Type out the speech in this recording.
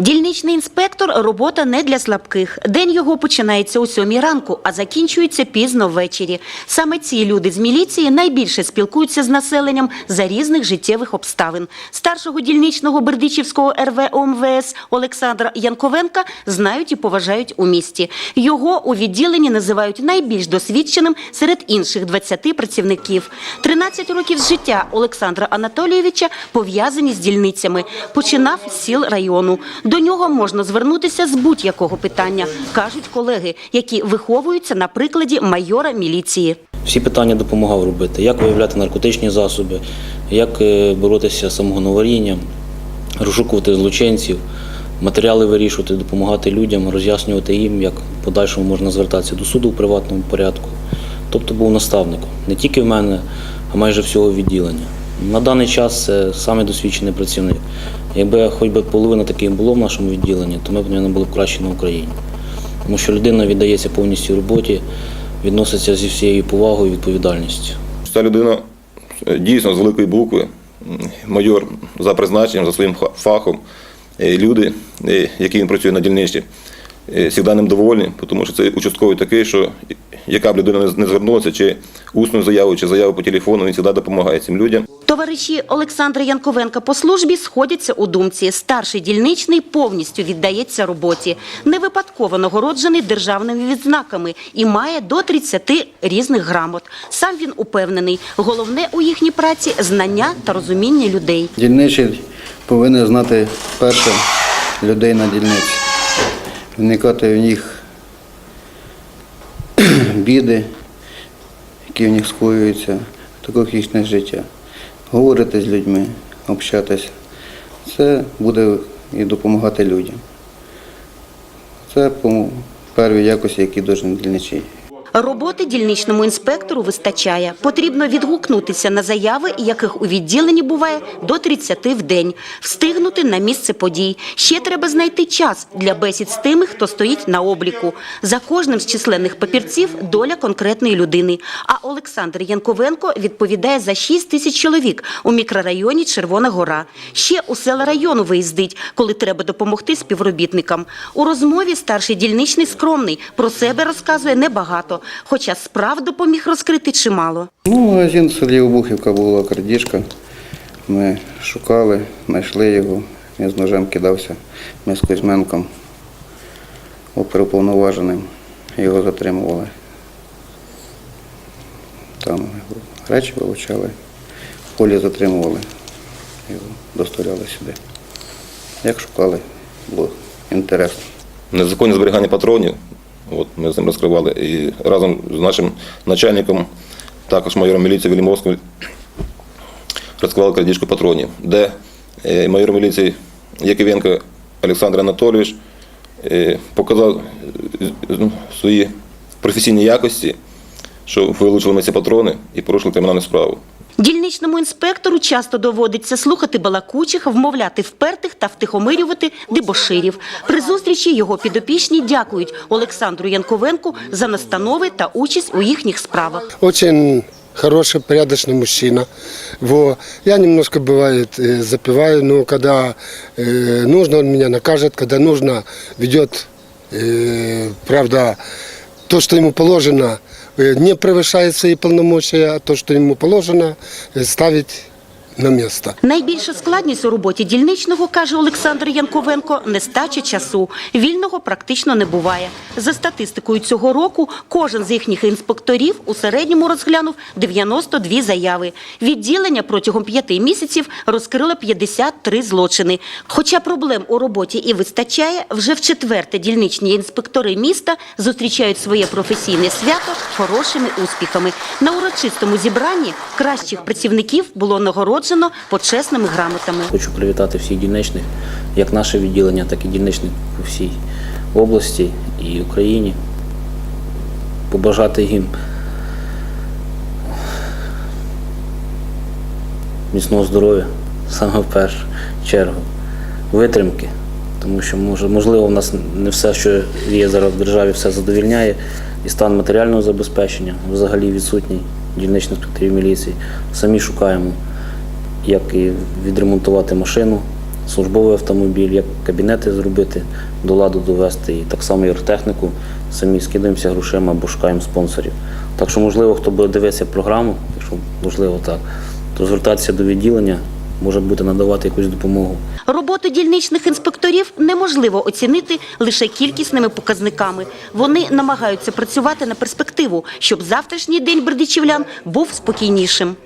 Дільничний інспектор робота не для слабких. День його починається о сьомій ранку, а закінчується пізно ввечері. Саме ці люди з міліції найбільше спілкуються з населенням за різних життєвих обставин. Старшого дільничного Бердичівського РВ ОМВС Олександра Янковенка знають і поважають у місті. Його у відділенні називають найбільш досвідченим серед інших 20 працівників. 13 років з життя Олександра Анатолійовича пов'язані з дільницями. Починав з сіл району. До нього можна звернутися з будь-якого питання, кажуть колеги, які виховуються на прикладі майора міліції. Всі питання допомагав робити, як виявляти наркотичні засоби, як е, боротися з самогоноварінням, розшукувати злочинців, матеріали вирішувати, допомагати людям, роз'яснювати їм, як подальшому можна звертатися до суду в приватному порядку. Тобто був наставником не тільки в мене, а майже всього відділення. На даний час це саме досвідчений працівник. Якби хоч би половина таких було в нашому відділенні, то ми б мабуть, були б краще на Україні. Тому що людина віддається повністю роботі, відноситься зі всією повагою і відповідальністю. Ця людина е, дійсно з великої букви, майор за призначенням, за своїм фахом. Е, Люди, е, які він працює на дільничці, завжди ним довольні, тому що це участковий такий, що яка б людина не- не звернулася, чи усною заявою, чи заявою по телефону, він завжди допомагає цим людям. Товариші Олександра Янковенка по службі сходяться у думці. Старший дільничний повністю віддається роботі. Не випадково нагороджений державними відзнаками і має до 30 різних грамот. Сам він упевнений, головне у їхній праці знання та розуміння людей. Дільничий повинен знати перше людей на дільниці, вникати в них біди, які в них скоюються, таких їхнє життя. Говорити з людьми, общатися. Це буде і допомагати людям. Це по первій якості, які должен дільничий. Роботи дільничному інспектору вистачає. Потрібно відгукнутися на заяви, яких у відділенні буває до 30 в день, встигнути на місце подій. Ще треба знайти час для бесід з тими, хто стоїть на обліку. За кожним з численних папірців доля конкретної людини. А Олександр Янковенко відповідає за 6 тисяч чоловік у мікрорайоні Червона Гора. Ще у села району виїздить, коли треба допомогти співробітникам. У розмові старший дільничний скромний, про себе розказує небагато, хоча справ допоміг розкрити чимало. Ну, магазин в селі Обухівка була крадіжка. Ми шукали, знайшли його. Він з ножем кидався. Ми з Кузьменком, оперуповноваженим, його затримували. Там речі вилучали, в полі затримували, його доставляли сюди. Як шукали, було інтересно. Незаконне зберігання патронів. От ми з ним розкривали. І разом з нашим начальником, також майором міліції Велімовським, розкривали крадіжку патронів, де е, майор міліції Якивенко Олександр Анатолійович е, показав е, ну, свої професійні якості, що вилучили ми ці патрони і порушили кримінальну справу. Дільничному інспектору часто доводиться слухати балакучих, вмовляти впертих та втихомирювати дебоширів. При зустрічі його підопічні дякують Олександру Янковенку за настанови та участь у їхніх справах. Очень хороший, порядочный мужчина. Во. Я немножко бывает э, запиваю, но когда э, нужно, он меня накажет, когда нужно, ведет, э, правда, то, что ему положено, э, не превышает свои полномочия, то, что ему положено, э, ставить на место. Найбільша складність у роботі дільничного, каже Олександр Янковенко, нестача часу. Вільного практично не буває. За статистикою цього року, кожен з їхніх інспекторів у середньому розглянув 92 заяви. Відділення протягом п'яти місяців розкрило 53 злочини. Хоча проблем у роботі і вистачає, вже в четверте дільничні інспектори міста зустрічають своє професійне свято хорошими успіхами. На урочистому зібранні кращих працівників було нагороджено почесними грамотами. Хочу привітати всіх дільничних, як наше відділення, так і дільничних у всій області і Україні. Побажати їм міцного здоров'я, саме в першу чергу, витримки, тому що можливо в нас не все, що є зараз в державі, все задовільняє, і стан матеріального забезпечення взагалі відсутній дільничних інспекторів міліції. Самі шукаємо як і відремонтувати машину, службовий автомобіль, як кабінети зробити, до ладу довести, і так само і техніку самі скидаємося грошима або шукаємо спонсорів. Так що, можливо, хто буде дивитися програму, якщо можливо так, то звертатися до відділення, може бути надавати якусь допомогу. Роботу дільничних інспекторів неможливо оцінити лише кількісними показниками. Вони намагаються працювати на перспективу, щоб завтрашній день бердичівлян був спокійнішим.